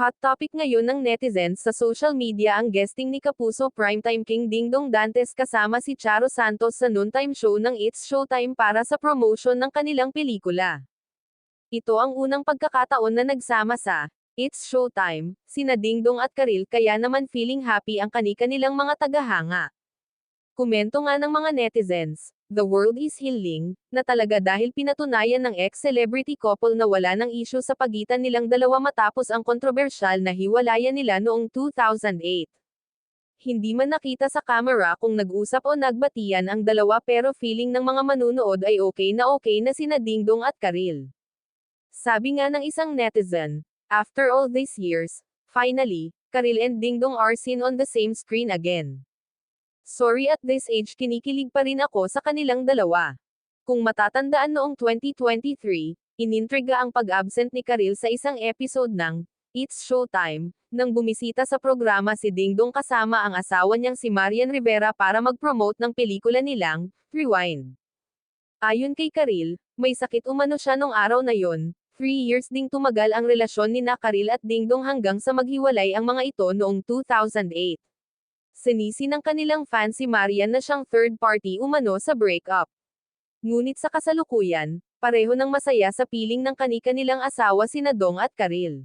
Hot topic ngayon ng netizens sa social media ang guesting ni Kapuso Primetime King Dingdong Dantes kasama si Charo Santos sa noontime show ng It's Showtime para sa promotion ng kanilang pelikula. Ito ang unang pagkakataon na nagsama sa It's Showtime, sina Dingdong at Karil kaya naman feeling happy ang kani-kanilang mga tagahanga. Komento nga ng mga netizens, The world is healing, na talaga dahil pinatunayan ng ex-celebrity couple na wala ng issue sa pagitan nilang dalawa matapos ang kontrobersyal na hiwalayan nila noong 2008. Hindi man nakita sa camera kung nag-usap o nagbatian ang dalawa pero feeling ng mga manunood ay okay na okay na sina Dingdong at Karil. Sabi nga ng isang netizen, after all these years, finally, Karil and Dingdong are seen on the same screen again. Sorry at this age kinikilig pa rin ako sa kanilang dalawa. Kung matatandaan noong 2023, inintriga ang pag-absent ni Karil sa isang episode ng It's Showtime, nang bumisita sa programa si Dingdong kasama ang asawa niyang si Marian Rivera para mag-promote ng pelikula nilang, Rewind. Ayon kay Karil, may sakit umano siya nung araw na yon. Three years ding tumagal ang relasyon ni na Karil at Dingdong hanggang sa maghiwalay ang mga ito noong 2008. Sinisi ng kanilang fan si Marian na siyang third party umano sa breakup. Ngunit sa kasalukuyan, pareho ng masaya sa piling ng kani-kanilang asawa sina Dong at Karil.